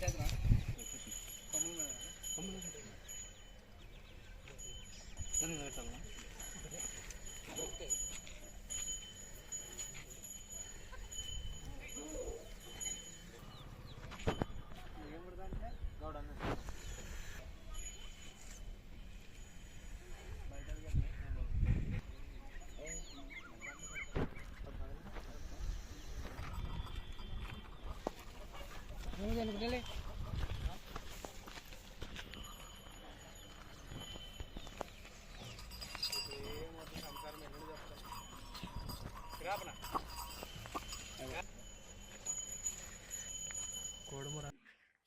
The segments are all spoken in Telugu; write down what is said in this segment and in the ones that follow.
పంచాయతీ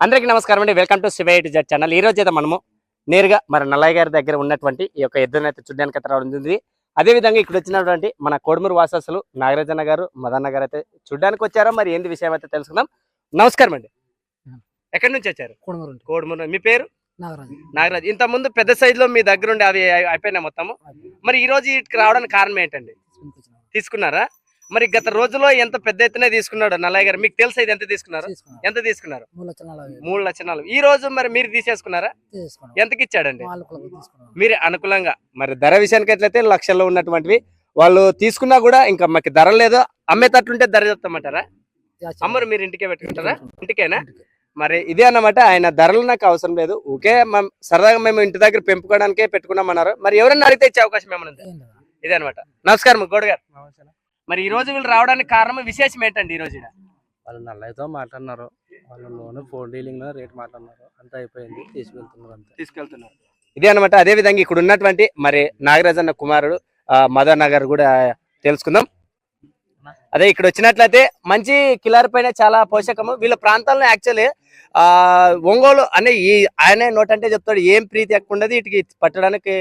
అందరికీ నమస్కారం అండి. వెల్కమ్ టు శివైట్ జడ్ ఛానల్ ఈ రోజు అయితే మనము నేరుగా మన నల్లయ్య గారి దగ్గర ఉన్నటువంటి ఈ యొక్క ఎద్దునైతే చూడడానికి అయితే రావడం జరిగింది. అదే విధంగా ఇక్కడ వచ్చినటువంటి మన కోడుమూరు వాసస్సులు నాగరాజన్న గారు మదన్న గారు అయితే చూడడానికి వచ్చారో? మరి ఏంది విషయం అయితే తెలుసుకుందాం. నమస్కారం అండి. ఎక్కడి నుంచి వచ్చారు? కుడుమూరు కోడుమూరు. మీ పేరు? నాగరాజు. నాగరాజ్. ఇంత ముందు పెద్ద సైజ్లో మీ దగ్గర ఉండి అవి అయి- అయిపోయినాయి మొత్తము. మరి ఈ రోజు ఇటుకు రావడానికి కారణం ఏంటండి? తీసుకున్నారా? మరి గత రోజులో ఎంత పెద్ద ఎత్తున తీసుకున్నాడు నల్లయ్య గారు? మీకు తెలుసా ఇది ఎంత తీసుకున్నారు? తీసుకున్నాం. ఎంత తీసుకున్నారు? మూడు నాలుగు ఈ రోజు మరి మీరు తీసేసుకున్నారా? ఎంతకి ఇచ్చాడండి? మీరు అనుకూలంగా మరి ధర విషయానికి ఎట్లయితే లక్షల్లో ఉన్నటువంటివి వాళ్ళు తీసుకున్నా కూడా ఇంకా మాకు ధర లేదు. అమ్మేటట్లుంటే ధర చెప్తామంటారా అమ్మరు మీరు ఇంటికే పెట్టుకుంటారా? ఇంటికేనా? మరి ఇదే అన్నమాట. ఆయన ధరలు నాకు అవసరం లేదు. ఓకే సరదాగా మేము ఇంటి దగ్గర పెంపుకోవడానికే పెట్టుకున్నామన్నారు. మరి ఎవరైనా అడిగితే ఇచ్చే అవకాశం ఏమైనా ఇదే అనమాట నమస్కారం గౌడ్ గారు. మరి ఈ రోజు వీళ్ళు రావడానికి కారణం విశేషం ఏంటండి ఈ రోజు? వాళ్ళు నల్లయ్యతో మాట్లాడినారు. వాళ్ళు లోన్ ఫోన్ డీలింగ్ రేట్ మాట్లాడినారు. అంతా అయిపోయింది. తీసుకెళ్తున్నారు అంతే. తీసుకెళ్తున్నారు. ఇదే అనమాట అదే విధంగా ఇక్కడ ఉన్నటువంటి మరి నాగరాజన్న కుమారుడు ఆ, మదన్ నగర్ కూడా తెలుసుకుందాం. అదే ఇక్కడ వచ్చినట్లయితే మంచి కిలారి పైన చాలా పోషకము. వీళ్ళ ప్రాంతాల్లో యాక్చువల్లీ ఆ ఒంగోలు అనే ఈ ఆయనే నోట్ అంటే చెప్తాడు ఏం ప్రీతి ఎక్కువ ఉండదు వీటికి పట్టడానికి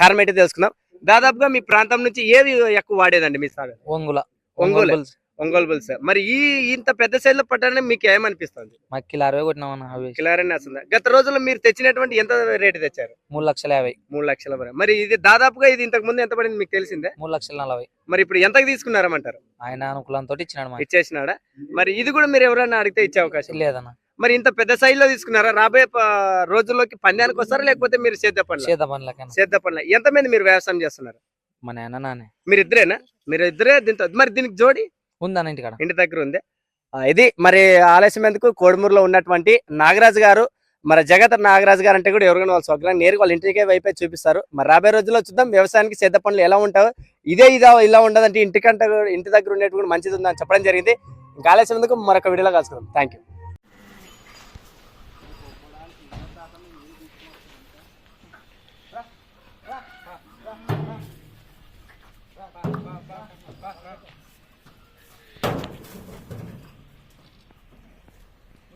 కారణం ఏంటో తెలుసుకుందాం. దాదాపుగా మీ ప్రాంతం నుంచి ఏది ఎక్కువ వాడేదండి మీ సార్ ఒంగుల. ఒంగోలు. ఒంగోలు బుల్స్. మరి ఈ ఇంత పెద్ద సైజ్లో పట్టడానికి మీకు ఏమనిపిస్తుంది? మక్కిలు అరవై కొట్టినామన్న కిలారని వస్తుందా. గత రోజుల్లో మీరు తెచ్చినటువంటి ఎంత రేటు తెచ్చారు? మూడు లక్షల యాభై. మూడు లక్షల మరి ఇది దాదాపుగా ఇది ఇంతకు ముందు ఎంత పడింది మీకు తెలిసిందే? మూడు లక్షల నలభై. మరి ఇప్పుడు ఎంతకు తీసుకున్నారమంటారు? ఆయన అనుకూలంతో ఇచ్చినాడు మాకు. ఇచ్చేసినాడా? మరి ఇది కూడా మీరు ఎవరైనా అడిగితే ఇచ్చే అవకాశం లేదన్న మరి ఇంత పెద్ద సైజ్లో తీసుకున్నారా? రాబోయే రోజుల్లోకి పందానికి వస్తారా? లేకపోతే మీరు సేద్య పనులు? చేత పనులకైనా సేద్య పనులు. ఎంతమంది మీరు వ్యవసాయం చేస్తున్నారు? మా నాయన నానే. మీరు ఇద్దరేనా? మీరు ఇద్దరే దీంతో మరి దీనికి జోడి? ఉందన్న ఇంటికాడ? ఇంటి దగ్గర ఉంది. ఆ, ఇది మరి ఆలస్యం ఎందుకు? కోడుమూరులో ఉన్నటువంటి నాగరాజు గారు మరి జగత్ నాగరాజు గారు అంటే కూడా ఎవరికైనా వాళ్ళ స్వగ్రాన్ని నేరుగా వాళ్ళ ఇంటికే వైపే చూపిస్తారు. మరి రాబోయే రోజుల్లో చూద్దాం వ్యవసాయానికి సేద్య పనులు ఎలా ఉంటాయో. ఇదే ఇదా ఇలా ఉండదంటే ఇంటికంటే కూడా- ఇంటి దగ్గర ఉండేది కూడా మంచిది ఉందని చెప్పడం జరిగింది. ఇంకా ఆలస్యం ఎందుకు? మరొక వీడియోలో కలుసుకుందాం. థ్యాంక్ యూ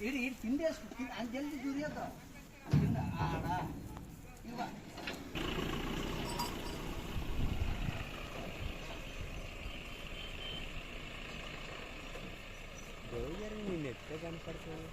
ಇಡಿ ಇಡಿ ತಿಂಡಿ ಜಲ್ದಿ ಜೂರಿ ಅದ ಆಡ ಇವ ಬೇಜಾರು ನೀನು ಎತ್ತ ಕನಪಡ್ತೇವೆ